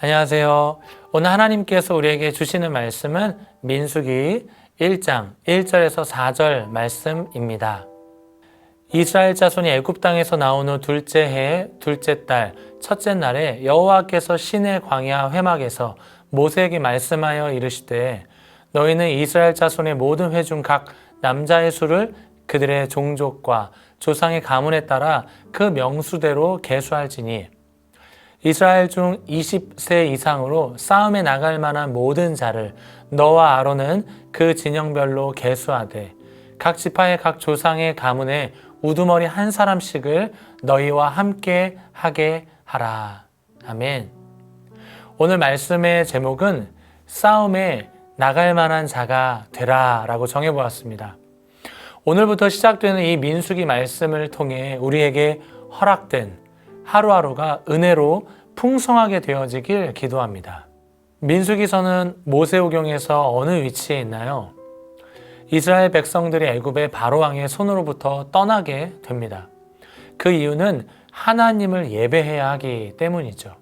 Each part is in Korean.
안녕하세요. 오늘 하나님께서 우리에게 주시는 말씀은 민수기 1장 1절에서 4절 말씀입니다. 이스라엘 자손이 애굽 땅에서 나온 후 둘째 해 둘째 달 첫째 날에 여호와께서 신의 광야 회막에서 모세에게 말씀하여 이르시되 너희는 이스라엘 자손의 모든 회중 각 남자의 수를 그들의 종족과 조상의 가문에 따라 그 명수대로 계수할지니 이스라엘 중 20세 이상으로 싸움에 나갈 만한 모든 자를 너와 아론은 그 진영별로 계수하되 각 지파의 각 조상의 가문에 우두머리 한 사람씩을 너희와 함께 하게 하라. 아멘. 오늘 말씀의 제목은 싸움에 나갈 만한 자가 되라 라고 정해보았습니다. 오늘부터 시작되는 이 민수기 말씀을 통해 우리에게 허락된 하루하루가 은혜로 풍성하게 되어지길 기도합니다. 민수기서는 모세오경에서 어느 위치에 있나요? 이스라엘 백성들이 애굽의 바로 왕의 손으로부터 떠나게 됩니다. 그 이유는 하나님을 예배해야 하기 때문이죠.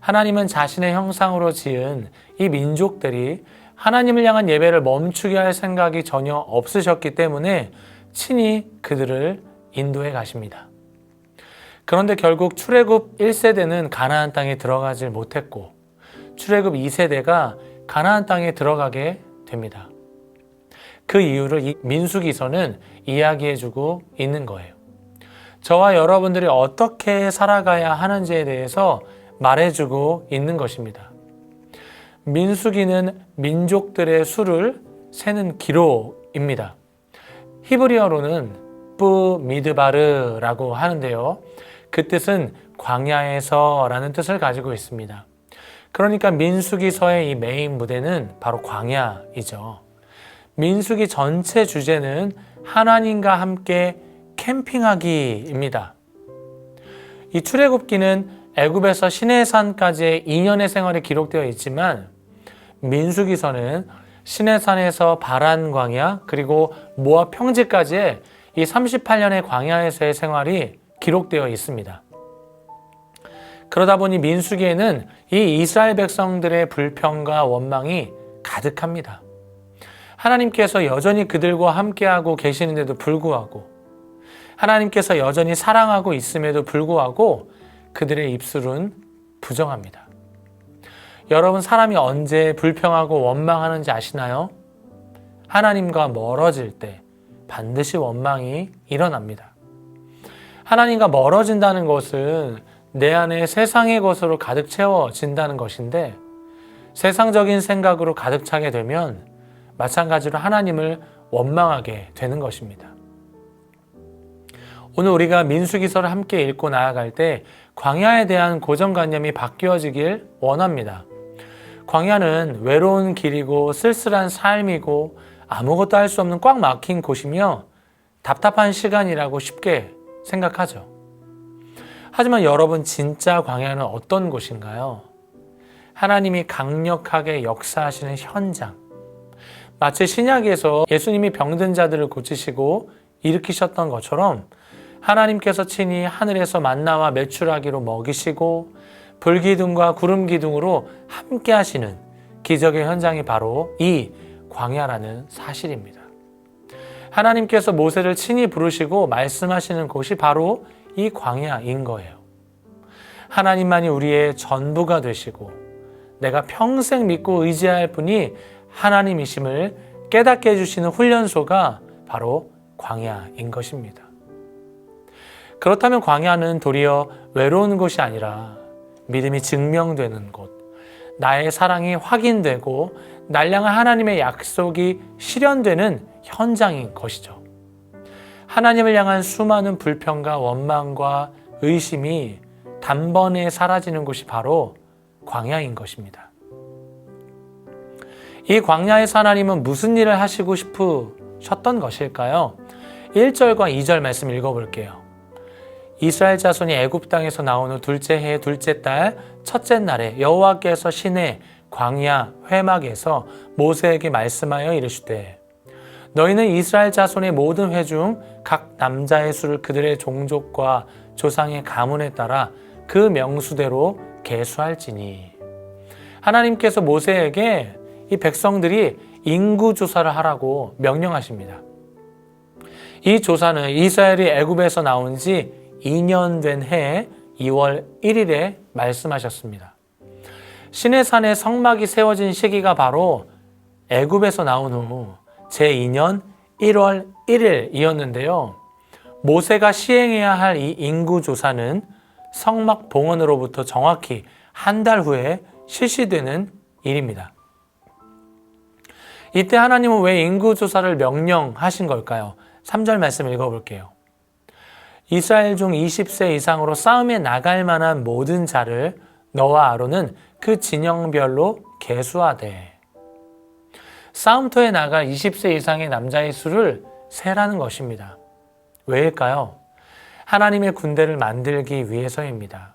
하나님은 자신의 형상으로 지은 이 민족들이 하나님을 향한 예배를 멈추게 할 생각이 전혀 없으셨기 때문에 친히 그들을 인도해 가십니다. 그런데 결국 출애굽 1세대는 가나안 땅에 들어가질 못했고 출애굽 2세대가 가나안 땅에 들어가게 됩니다. 그 이유를 민수기서는 이야기해주고 있는 거예요. 저와 여러분들이 어떻게 살아가야 하는지에 대해서 말해주고 있는 것입니다. 민수기는 민족들의 수를 세는 기록입니다. 히브리어로는 뿌 미드바르라고 하는데요. 그 뜻은 광야에서라는 뜻을 가지고 있습니다. 그러니까 민수기서의 이 메인 무대는 바로 광야이죠. 민수기 전체 주제는 하나님과 함께 캠핑하기입니다. 이 출애굽기는 애굽에서 시내산까지의 2년의 생활이 기록되어 있지만 민수기서는 시내산에서 바란 광야 그리고 모압 평지까지의 이 38년의 광야에서의 생활이 기록되어 있습니다. 그러다 보니 민수기에는 이 이스라엘 백성들의 불평과 원망이 가득합니다. 하나님께서 여전히 그들과 함께하고 계시는데도 불구하고 하나님께서 여전히 사랑하고 있음에도 불구하고 그들의 입술은 부정합니다. 여러분 사람이 언제 불평하고 원망하는지 아시나요? 하나님과 멀어질 때 반드시 원망이 일어납니다. 하나님과 멀어진다는 것은 내 안에 세상의 것으로 가득 채워진다는 것인데 세상적인 생각으로 가득 차게 되면 마찬가지로 하나님을 원망하게 되는 것입니다. 오늘 우리가 민수기서를 함께 읽고 나아갈 때 광야에 대한 고정관념이 바뀌어지길 원합니다. 광야는 외로운 길이고 쓸쓸한 삶이고 아무것도 할 수 없는 꽉 막힌 곳이며 답답한 시간이라고 쉽게 생각하죠. 하지만 여러분 진짜 광야는 어떤 곳인가요? 하나님이 강력하게 역사하시는 현장. 마치 신약에서 예수님이 병든 자들을 고치시고 일으키셨던 것처럼 하나님께서 친히 하늘에서 만나와 매출하기로 먹이시고 불기둥과 구름 기둥으로 함께 하시는 기적의 현장이 바로 이 광야라는 사실입니다. 하나님께서 모세를 친히 부르시고 말씀하시는 곳이 바로 이 광야인 거예요. 하나님만이 우리의 전부가 되시고 내가 평생 믿고 의지할 분이 하나님이심을 깨닫게 해주시는 훈련소가 바로 광야인 것입니다. 그렇다면 광야는 도리어 외로운 곳이 아니라 믿음이 증명되는 곳, 나의 사랑이 확인되고 날 향한 하나님의 약속이 실현되는 현장인 것이죠. 하나님을 향한 수많은 불평과 원망과 의심이 단번에 사라지는 곳이 바로 광야인 것입니다. 이 광야에서 하나님은 무슨 일을 하시고 싶으셨던 것일까요? 1절과 2절 말씀 읽어볼게요. 이스라엘 자손이 애굽 땅에서 나온 후 둘째 해 둘째 달 첫째 날에 여호와께서 시내 광야 회막에서 모세에게 말씀하여 이르시되 너희는 이스라엘 자손의 모든 회 중 각 남자의 수를 그들의 종족과 조상의 가문에 따라 그 명수대로 계수할지니 하나님께서 모세에게 이 백성들이 인구 조사를 하라고 명령하십니다. 이 조사는 이스라엘이 애굽에서 나온 지 2년 된 해에 2월 1일에 말씀하셨습니다. 시내산에 성막이 세워진 시기가 바로 애굽에서 나온 후 제2년 1월 1일이었는데요. 모세가 시행해야 할 이 인구 조사는 성막 봉헌으로부터 정확히 한 달 후에 실시되는 일입니다. 이때 하나님은 왜 인구 조사를 명령하신 걸까요? 3절 말씀 읽어볼게요. 이스라엘 중 20세 이상으로 싸움에 나갈 만한 모든 자를 너와 아론은 그 진영별로 계수하되 싸움터에 나갈 20세 이상의 남자의 수를 세라는 것입니다. 왜일까요? 하나님의 군대를 만들기 위해서입니다.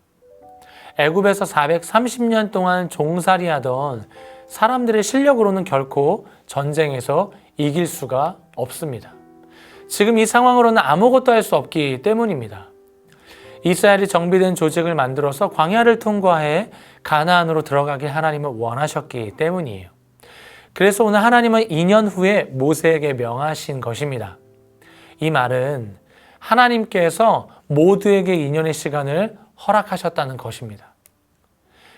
애굽에서 430년 동안 종살이하던 사람들의 실력으로는 결코 전쟁에서 이길 수가 없습니다. 지금 이 상황으로는 아무것도 할 수 없기 때문입니다. 이스라엘이 정비된 조직을 만들어서 광야를 통과해 가나안으로 들어가길 하나님은 원하셨기 때문이에요. 그래서 오늘 하나님은 2년 후에 모세에게 명하신 것입니다. 이 말은 하나님께서 모두에게 2년의 시간을 허락하셨다는 것입니다.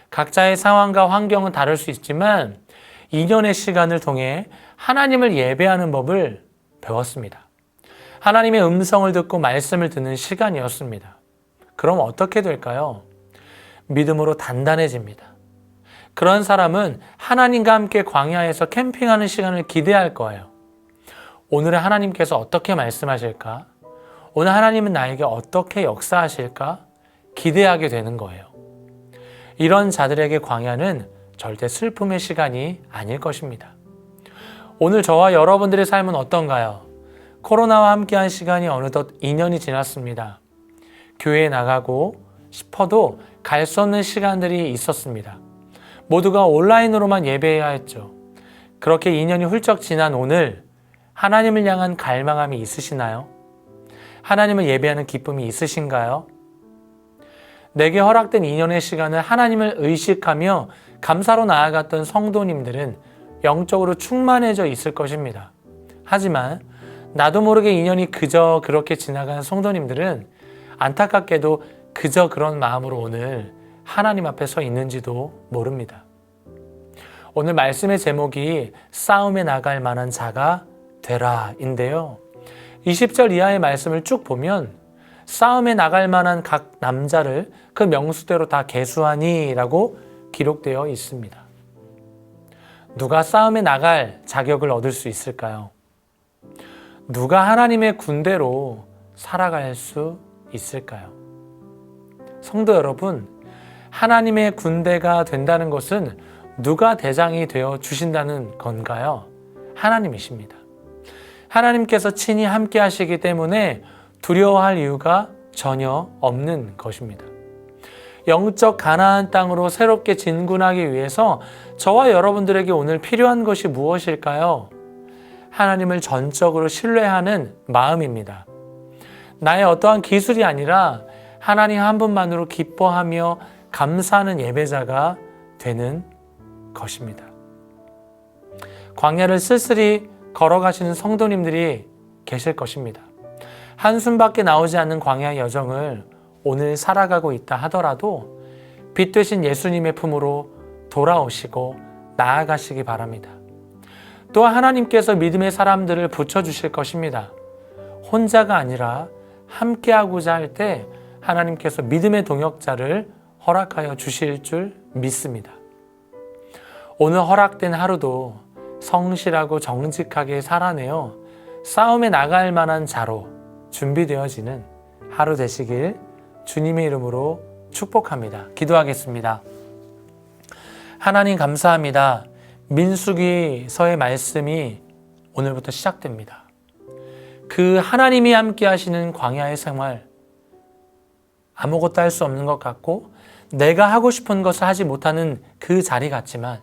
각자의 상황과 환경은 다를 수 있지만 2년의 시간을 통해 하나님을 예배하는 법을 배웠습니다. 하나님의 음성을 듣고 말씀을 듣는 시간이었습니다. 그럼 어떻게 될까요? 믿음으로 단단해집니다. 그런 사람은 하나님과 함께 광야에서 캠핑하는 시간을 기대할 거예요. 오늘의 하나님께서 어떻게 말씀하실까? 오늘 하나님은 나에게 어떻게 역사하실까? 기대하게 되는 거예요. 이런 자들에게 광야는 절대 슬픔의 시간이 아닐 것입니다. 오늘 저와 여러분들의 삶은 어떤가요? 코로나와 함께한 시간이 어느덧 2년이 지났습니다. 교회에 나가고 싶어도 갈 수 없는 시간들이 있었습니다. 모두가 온라인으로만 예배해야 했죠. 그렇게 2년이 훌쩍 지난 오늘 하나님을 향한 갈망함이 있으시나요? 하나님을 예배하는 기쁨이 있으신가요? 내게 허락된 2년의 시간을 하나님을 의식하며 감사로 나아갔던 성도님들은 영적으로 충만해져 있을 것입니다. 하지만 나도 모르게 2년이 그저 그렇게 지나간 성도님들은 안타깝게도 그저 그런 마음으로 오늘 하나님 앞에 서 있는지도 모릅니다. 오늘 말씀의 제목이 싸움에 나갈 만한 자가 되라인데요. 20절 이하의 말씀을 쭉 보면 싸움에 나갈 만한 각 남자를 그 명수대로 다 계수하니 라고 기록되어 있습니다. 누가 싸움에 나갈 자격을 얻을 수 있을까요? 누가 하나님의 군대로 살아갈 수 있을까요? 성도 여러분, 하나님의 군대가 된다는 것은 누가 대장이 되어 주신다는 건가요? 하나님이십니다. 하나님께서 친히 함께 하시기 때문에 두려워할 이유가 전혀 없는 것입니다. 영적 가나안 땅으로 새롭게 진군하기 위해서 저와 여러분들에게 오늘 필요한 것이 무엇일까요? 하나님을 전적으로 신뢰하는 마음입니다. 나의 어떠한 기술이 아니라 하나님 한 분만으로 기뻐하며 감사하는 예배자가 되는 것입니다. 광야를 쓸쓸히 걸어가시는 성도님들이 계실 것입니다. 한숨밖에 나오지 않는 광야의 여정을 오늘 살아가고 있다 하더라도 빛 되신 예수님의 품으로 돌아오시고 나아가시기 바랍니다. 또 하나님께서 믿음의 사람들을 붙여주실 것입니다. 혼자가 아니라 함께하고자 할 때 하나님께서 믿음의 동역자를 허락하여 주실 줄 믿습니다. 오늘 허락된 하루도 성실하고 정직하게 살아내어 싸움에 나갈 만한 자로 준비되어지는 하루 되시길 주님의 이름으로 축복합니다. 기도하겠습니다. 하나님 감사합니다. 민수기서의 말씀이 오늘부터 시작됩니다. 그 하나님이 함께 하시는 광야의 생활, 아무것도 할 수 없는 것 같고, 내가 하고 싶은 것을 하지 못하는 그 자리 같지만,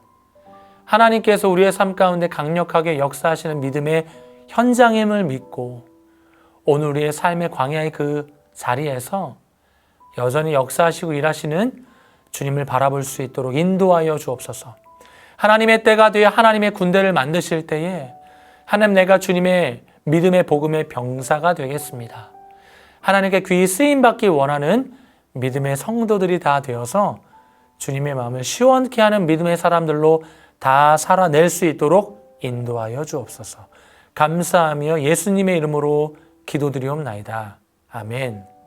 하나님께서 우리의 삶 가운데 강력하게 역사하시는 믿음의 현장임을 믿고, 오늘 우리의 삶의 광야의 그 자리에서 여전히 역사하시고 일하시는 주님을 바라볼 수 있도록 인도하여 주옵소서. 하나님의 때가 되어 하나님의 군대를 만드실 때에 하나님 내가 주님의 믿음의 복음의 병사가 되겠습니다. 하나님께 귀히 쓰임 받기 원하는 믿음의 성도들이 다 되어서 주님의 마음을 시원케 하는 믿음의 사람들로 다 살아낼 수 있도록 인도하여 주옵소서. 감사하며 예수님의 이름으로 기도드리옵나이다. 아멘.